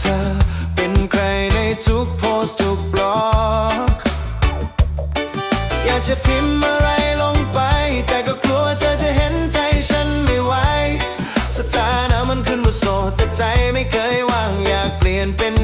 เธอ เป็นใครในทุกโพสทุกบล็อก อยากจะพิมพ์อะไรลงไป แต่ก็กลัวเธอจะเห็นใจฉันไม่ไหวสถานะมันขึ้นว่าโสดแต่ใจไม่เคยว่างอยากเปลี่ยนเป็น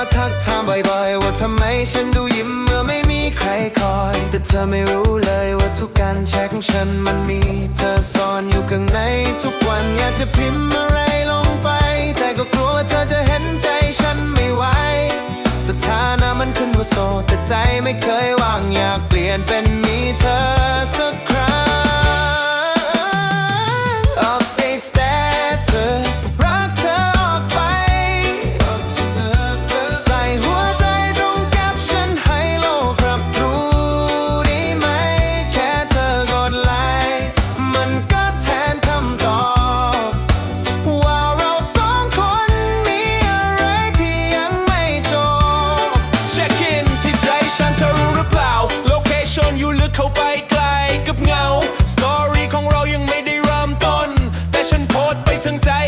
มาทักถามบ่อยๆ ว่าทำไมฉันดูยิ้มเมื่อไม่มีใครคอย แต่เธอไม่รู้เลยว่าทุกการแชทของฉันมันมี เธอซ่อนอยู่ข้างในทุกวันอยากจะพิมพ์อะไรลงไป แต่ก็กลัวเธอจะเห็นใจฉันไม่ไหวสถานะมันขึ้นว่าโสดแต่ใจไม่เคยว่างอยากเปลี่ยนเป็นมีเธอสักครั้ง โพส